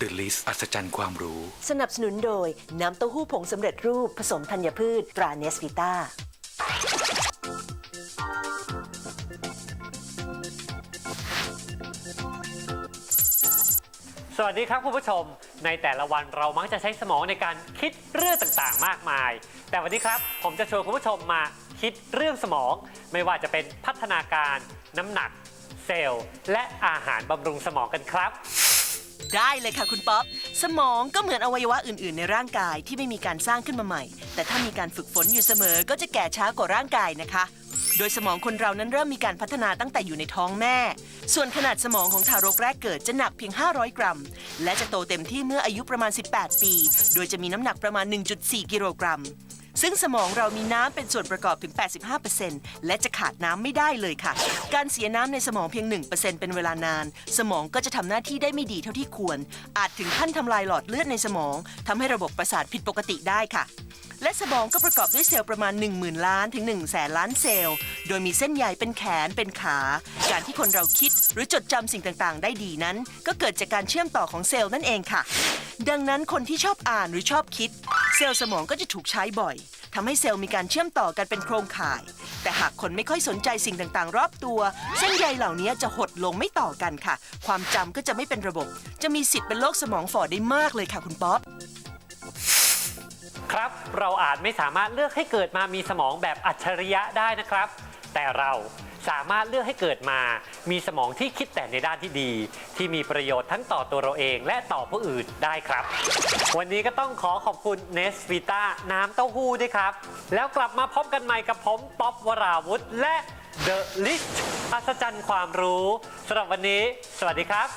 The List อัศจรรย์ความรู้ สนับสนุนโดย น้ำเต้าหู้ผงสำเร็จรูปผสมธัญพืชตราเนสวิต้า สวัสดีครับคุณผู้ชม ในแต่ละวันเรามักจะใช้สมองในการคิดเรื่องต่างๆ มากมาย แต่วันนี้ครับผมจะชวนคุณผู้ชมมาคิดเรื่องสมอง ไม่ว่าจะเป็นพัฒนาการ น้ำหนัก เซลล์ และอาหารบำรุงสมองกันครับ ได้เลยค่ะคุณป๊อป สมองก็เหมือนอวัยวะอื่น ๆ ในร่างกายที่ไม่มีการสร้างขึ้นมาใหม่ แต่ถ้ามีการฝึกฝนอยู่เสมอก็จะแก่ช้ากว่าร่างกายนะคะ โดยสมองคนเรานั้นเริ่มมีการพัฒนาตั้งแต่อยู่ในท้องแม่ ส่วนขนาดสมองของทารกแรกเกิดจะหนักเพียง 500 กรัม และจะโตเต็มที่เมื่ออายุประมาณ 18 ปี โดยจะมีน้ำหนักประมาณ 1.4 กิโลกรัม ซึ่งสมองเรามีน้ำเป็นส่วนประกอบถึง 85%และจะขาดน้ำไม่ได้เลยค่ะ การเสียน้ำในสมองเพียง 1%เป็นเวลานาน สมองก็จะทำหน้าที่ได้ไม่ดีเท่าที่ควร อาจถึงขั้นทำลายหลอดเลือดในสมองทำให้ระบบประสาทผิดปกติได้ค่ะและสมองก็ประกอบด้วยเซลล์ประมาณ 10,000 ล้านถึง1แสนล้านเซลล์ โดยมีเส้นใยเป็นแขนเป็นขา การที่คนเราคิดหรือจดจำสิ่งต่างๆ ได้ดีนั้น ก็เกิดจากการเชื่อมต่อของเซลล์นั่นเองค่ะ ดังนั้นคนที่ชอบอ่านหรือชอบคิด เซลล์สมองก็จะถูกใช้บ่อยทำให้เซลล์มีการเชื่อมต่อกันเป็นโครงข่าย แต่หากคนไม่ค่อยสนใจสิ่งต่างๆ รอบตัว เส้นใยเหล่านี้จะหดลงไม่ต่อกันค่ะ ความจำก็จะไม่เป็นระบบ จะมีสิทธิ์เป็นโรคสมองฝ่อได้มากเลยค่ะคุณป๊อป ครับ เราอาจไม่สามารถเลือกให้เกิดมามีสมองแบบอัจฉริยะได้นะครับ แต่เราสามารถเลือกให้เกิดมา มีสมองที่คิดแต่ในด้านที่ดี ที่มีประโยชน์ทั้งต่อตัวเราเองและต่อผู้อื่นได้ครับ วันนี้ก็ต้องขอขอบคุณเนสวิต้าน้ำเต้าหู้ด้วยครับ แล้วกลับมาพบกันใหม่กับผมป๊อบวราวุธและ The List อัศจรรย์ความรู้สำหรับวันนี้ สวัสดีครับ